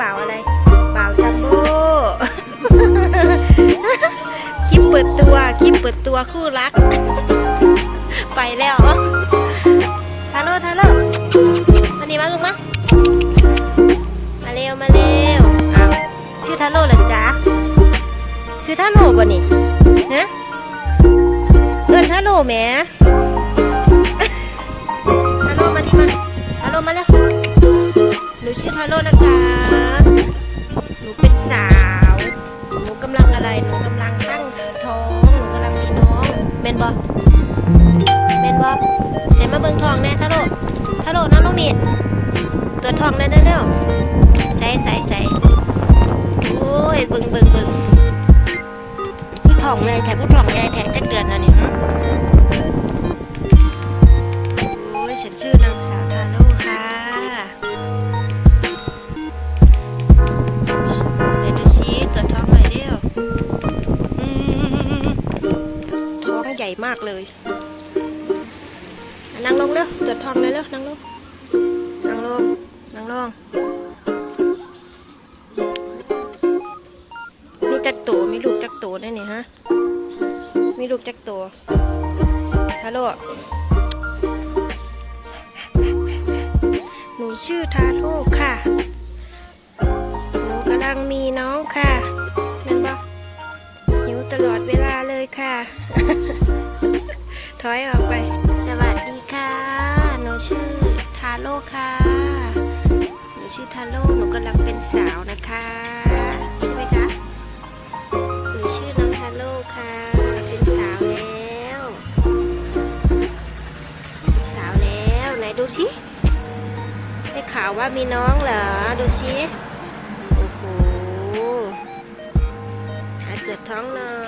บ่าวอะไร บ่าวจัมโบ้คลิปเปิดตัวคลิปเปิดตัวคู่รัก ไปแล้วทาโร่ทาโร่มานี่มาลูกมามาเร็วมาเร็วอ้าวชื่อทาโร่เหรอจ๊ะชื่อทาโร่ป่ะนี่ฮะเอินทาโร่แหมทาโร่มาดิมาทาโร่มาเร็วหนูชื่อทาโร่นะคะาโร่น้องน้องนี่ตัวทองแน่เร็วๆใส่ใส่ใส่โอ้ยเบิ่งเบิ่งเบิ่งผู้ทองเลยแถมผู้ทองใหญ่แถมจะเดือนแล้วนี่ฮะโอ้ยฉันชื่อนางสาวทาโร่ค่ะเดี๋ยวดูซิตัวท้องหน่อยเดียวอืมท้องใหญ่มากเลยนั่งลงเร็วตัวท้องเลยเร็วนั่งลง ลงนั่งลงมีจักรตัวมีลูกจักรตัวได้นี่ฮะ มีลูกจักรตัวฮัลโหลหนูชื่อทาโร่ค่ะ หนูกำลังมีน้องค่ะแม่นบ่หิวตลอดเวลาเลยค่ะ ถอยออกไป สวัสดีค่ะ หนูชื่อทาโร่ค่ะ นูชื่อทาโร่หนูกำลังเป็นสาวนะคะใช่ไหมคะหนูชื่อน้องทาโร่ค่ะ เป็นสาวแล้วเป็นสาวแล้วไหนดูสิได้ข่าวว่ามีน้องเหรอดูสิโอ้โหอาจจะท้องหน่อย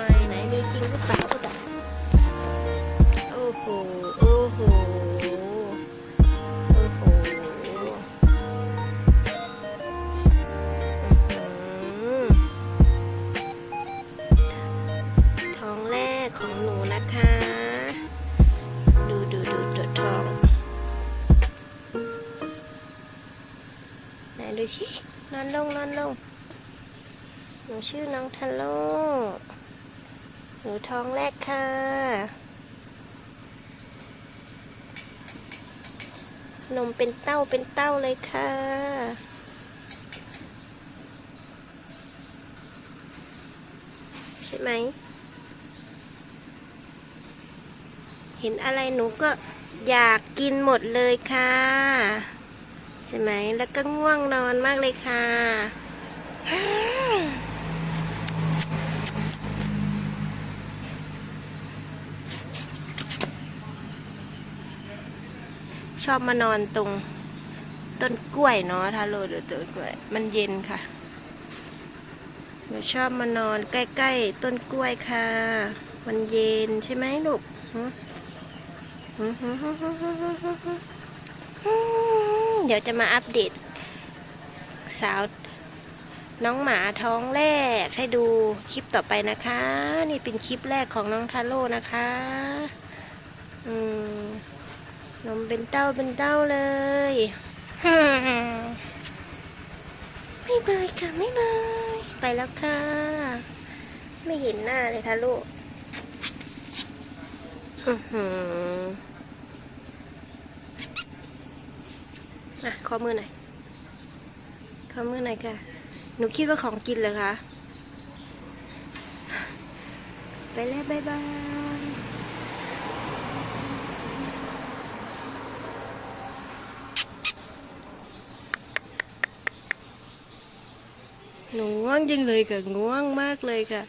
ของหนูนะคะ ดูดูดูตัวทองไหนดูสินอนลงนอนลงหนูชื่อน้องทาโร่หนูท้องแรกค่ะ นมเป็นเต้าเป็นเต้าเลยค่ะ ใช่ไหม เห็นอะไรหนูก็อยากกินหมดเลยค่ะ ใช่ไหมแล้วก็ง่วงนอนมากเลยค่ะ ชอบมานอนตรงต้นกล้วยเนาะทาโร่หรือต้นกล้วย มันเย็นค่ะหนูชอบมานอนใกล้ ๆ ต้นกล้วยค่ะ มันเย็นใช่ไหมลูก เดี๋ยวจะมาอัปเดต สาวน้องหมาท้องแรกให้ดูคลิปต่อไปนะคะ นี่เป็นคลิปแรกของน้องทาโร่นะคะอืมนมเป็นเต้าเป็นเต้าเลยไม่เบยค่ะไม่เบยไปแล้วค่ะ ไม่เห็นหน้าเลยทาโร่อื้อหือ อะขอมือหน่อยขอมือหน่อยค่ะ หนูคิดว่าของกินเหรอคะ ไปแล้วบายบายหนูง่วงจังเลยค่ะง่วงมากเลยค่ะ